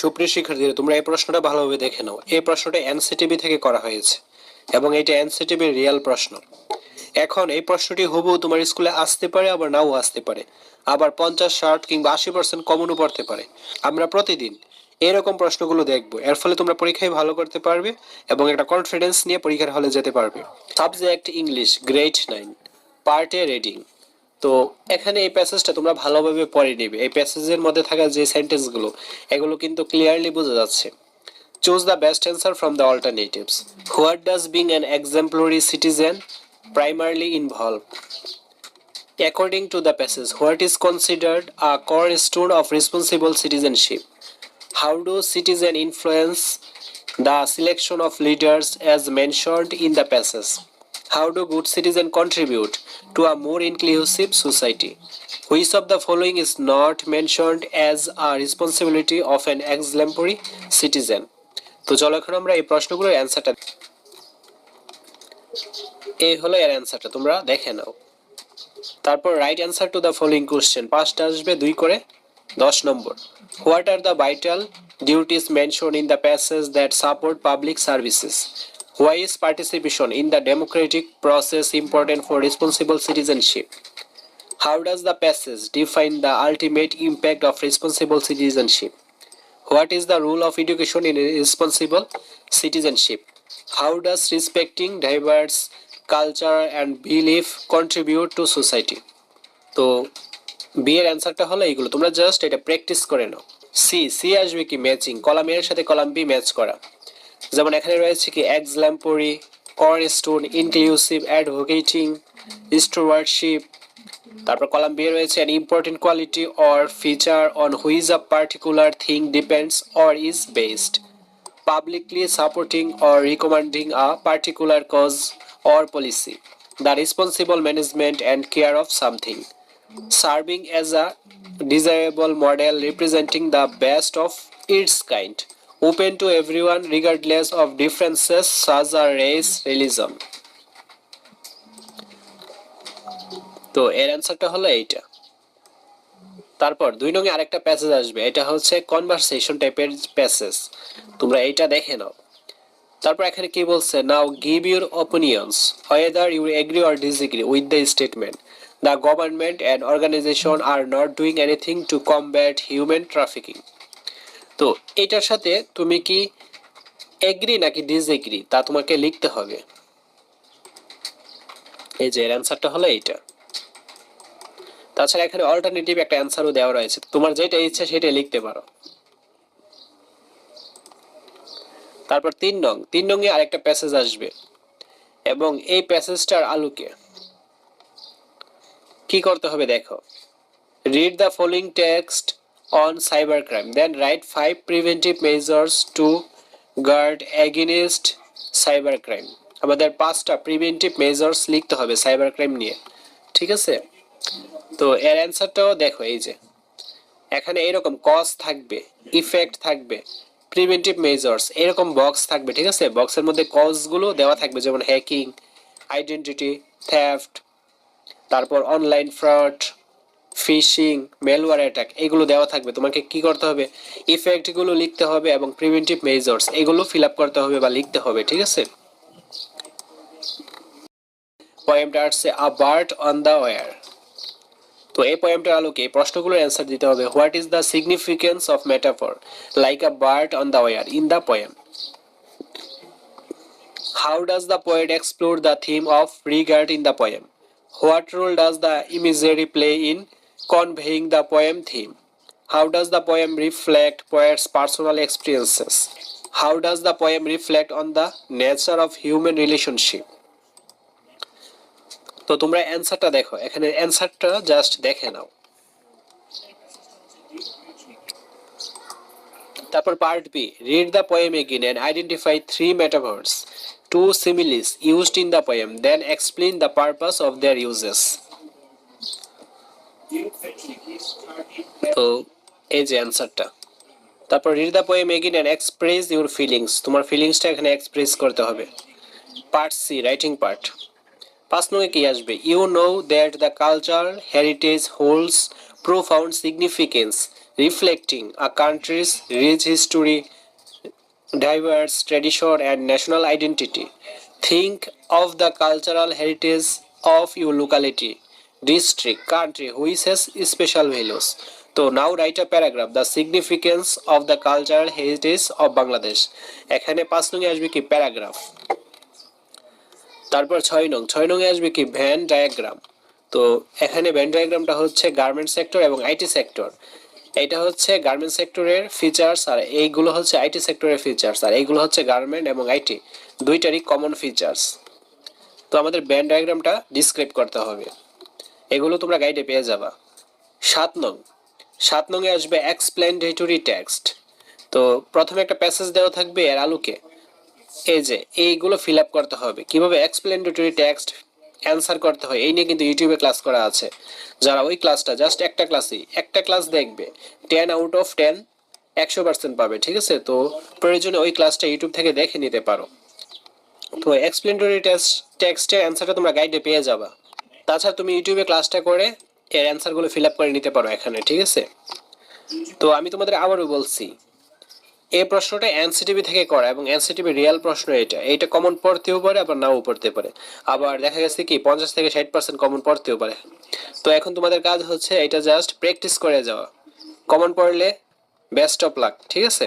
সুপ্রিয় শিক্ষার্থীরা, তোমরা এই প্রশ্নটা ভালোভাবে দেখে নাও। এই প্রশ্নটা এনসিটিভি থেকে করা হয়েছে এবং এটা এনসিটিভির রিয়েল প্রশ্ন। এখন এই প্রশ্নটি হুবহু তোমার স্কুলে আসতে পারে, আবার নাও আসতে পারে। আবার পঞ্চাশ, ষাট কিংবা আশি পার্সেন্ট কমনও পড়তে পারে। আমরা প্রতিদিন এরকম প্রশ্নগুলো দেখব। এর ফলে তোমরা পরীক্ষায় ভালো করতে পারবে এবং একটা কনফিডেন্স নিয়ে পরীক্ষার হলে যেতে পারবে। সাবজেক্ট ইংলিশ গ্রেড নাইন পার্টে রিডিং তো এখানে এই প্যাসেজটা তোমরা ভালোভাবে পড়ে নেবে। এই প্যাসেজের মধ্যে থাকা যে সেন্টেন্সগুলো এগুলো কিন্তু ক্লিয়ারলি বোঝা যাচ্ছে। Choose the best answer from the alternatives what does being an exemplary citizen primarily involve according to the passage what is considered a cornerstone of responsible citizenship how do citizen influence the selection of leaders as mentioned in the passage how do good citizens contribute to a more inclusive society? Which of the following is not mentioned as a responsibility of an exemplary citizen? তো চলো এখন আমরা এই প্রশ্নগুলোর অ্যান্সারটা এই হলো এর অ্যান্সারটা তোমরা দেখে নাও। তারপর write answer to the following question পাঁচটা আসবে, দুই করে দশ নম্বর। What are the vital duties mention in the passage that support public services why is participation in the democratic process important for responsible citizenship how does the passage define the ultimate impact of responsible citizenship What is the role of education in responsible citizenship? How does respecting diverse culture and belief contribute to society? তো B এর অ্যান্সারটা হলো এইগুলো। তোমরা just এটা practice করে নাও। C C আসবে কি ম্যাচিং কলাম এর সাথে কলাম বি ম্যাচ করা। যেমন এখানে রয়েছে কি এক্সলাম্পরি কর স্টোন ইনক্লুসিভ অ্যাডভোকেটিং স্টোয়ার্ডশিপ তারপর কলাম বিয়ে রয়েছে an important quality or feature on which a particular thing depends or is based publicly supporting or recommending a particular cause or policy the responsible management and care of something serving as a desirable model representing the best of its kind open to everyone regardless of differences, such as race, religion. তো এর অ্যান্সারটা হলো এইটা। তারপর দুই নঙ্গে আরেকটা passage আসবে। এটা হচ্ছে কনভারসেশন টাইপের প্যাসেজ তোমরা এইটা দেখে নাও। তারপর এখানে কি বলছে? Now give your opinions whether you agree or disagree with the statement the government and organization are not doing anything to combat human trafficking তো এটার সাথে তুমি কি এগ্রি নাকি ডিসএগ্রি তা তোমাকে লিখতে হবে। এই যে এর অ্যান্সারটা হলো এইটা। তাছাড়া এখানে অল্টারনেটিভ একটা অ্যান্সারও দেওয়া রয়েছে। তোমার যেটা ইচ্ছা সেটা লিখতে পারো। তারপর তিন নং, তিন নংয়ে আরেকটা প্যাসেজ আসবে। এবং এই প্যাসেজটার আলোকে কি করতে হবে দেখো। Read the following text crime then write five preventive measures to guard against cyber crime আমাদের পাঁচটা প্রিভেন্টিভ মেজার্স লিখতে হবে সাইবার ক্রাইম নিয়ে। ঠিক আছে? তো এর অ্যান্সারটাও দেখো এই যে। এখানে এরকম কজ থাকবে ইফেক্ট থাকবে প্রিভেন্টিভ মেজার্স এরকম বক্স থাকবে, ঠিক আছে? বক্সের মধ্যে কজগুলো দেওয়া থাকবে, যেমন হ্যাকিং আইডেন্টিটি থ্যাফট তারপর online fraud phishing malware attack এগুলো দেওয়া থাকবে। তোমাকে কি করতে হবে? ইফেক্টগুলো লিখতে হবে এবং প্রিভেন্টিভ মেজার্স এগুলো ফিল আপ করতে হবে বা লিখতে হবে, ঠিক আছে? পয়েমটা আসছে a bird on the war তো এই পয়েমটার আলোকে এই প্রশ্নগুলোর অ্যান্সার দিতে হবে what is the significance of metaphor like a bird on the war in the poem how does the poet explore the theme of regard in the poem what role does the imagery play in conveying the poem theme how does the poem reflect poet's personal experiences how does the poem reflect on the nature of human relationship তো তোমরা অ্যান্সারটা দেখো। এখানে অ্যান্সারটা just দেখে নাও। তারপর part B read the poem again and identify three metaphors two similes used in the poem then explain the purpose of their uses তো এই যে অ্যান্সারটা তারপর read the poem again and express your feelings তোমার ফিলিংসটা এখানে express করতে হবে। পার্ট সি রাইটিং পার্ট পাঁচ নয় কী আসবে? You know that the culture heritage holds profound significance reflecting a country's rich history diverse tradition, and national identity. Think of the cultural heritage of your locality, district, country, which has special values. So now write a paragraph. The significance of the cultural heritage of Bangladesh. এখানে পাঁচ নঙে আসবে কি? Paragraph তারপর ছয় নং। ছয় নঙে আসবে কি? ভ্যান ডায়াগ্রাম তো এখানে ভ্যান ডায়াগ্রামটা হচ্ছে গার্মেন্ট সেক্টর এবং আইটি সেক্টর এটা হচ্ছে গার্মেন্ট সেক্টরের ফিচার্স আর এইগুলো হচ্ছে আইটি সেক্টরের ফিচার্স আর এইগুলো হচ্ছে গার্মেন্ট এবং আইটি দুইটারই কমন ফিচার্স তো আমাদের ব্যান্ড ডায়াগ্রামটা ডিসক্রাইব করতে হবে। এগুলো তোমরা গাইডে পেয়ে যাবা। সাত নং। সাত নংয়ে আসবে এক্সপ্লেনেটরি টেক্সট তো প্রথমে একটা প্যাসেজ দেওয়া থাকবে এর আলোকে। এই যে, এইগুলো ফিল আপ করতে হবে। কীভাবে এক্সপ্লেনেটরি টেক্সট অ্যান্সার করতে হয়, এই নিয়ে কিন্তু ইউটিউবে ক্লাস করা আছে। যারা ওই ক্লাসটা জাস্ট একটা ক্লাসই একটা ক্লাস দেখবে টেন আউট অফ টেন একশো পার্সেন্ট পাবে, ঠিক আছে? তো প্রয়োজনে ওই ক্লাসটা ইউটিউব থেকে দেখে নিতে পারো। তো এক্সপ্লেনেটরি টেক্সট টেক্সটের অ্যান্সারটা তোমরা গাইডে পেয়ে যাবা। তাছাড়া তুমি ইউটিউবে ক্লাসটা করে এর অ্যান্সারগুলো ফিল আপ করে নিতে পারো এখানে, ঠিক আছে? তো আমি তোমাদের আবারও বলছি, এই প্রশ্নটা এনসিটিভি থেকে করা এবং এনসিটিভি রিয়েল প্রশ্ন এটা। এইটা কমন পড়তেও পারে, আবার নাও পড়তে পারে। আবার দেখা গেছে কি, পঞ্চাশ থেকে ষাট পার্সেন্ট কমন পড়তেও পারে। তো এখন তোমাদের কাজ হচ্ছে এটা জাস্ট প্র্যাকটিস করে যাওয়া। কমন পড়লে বেস্ট অফ লাক ঠিক আছে?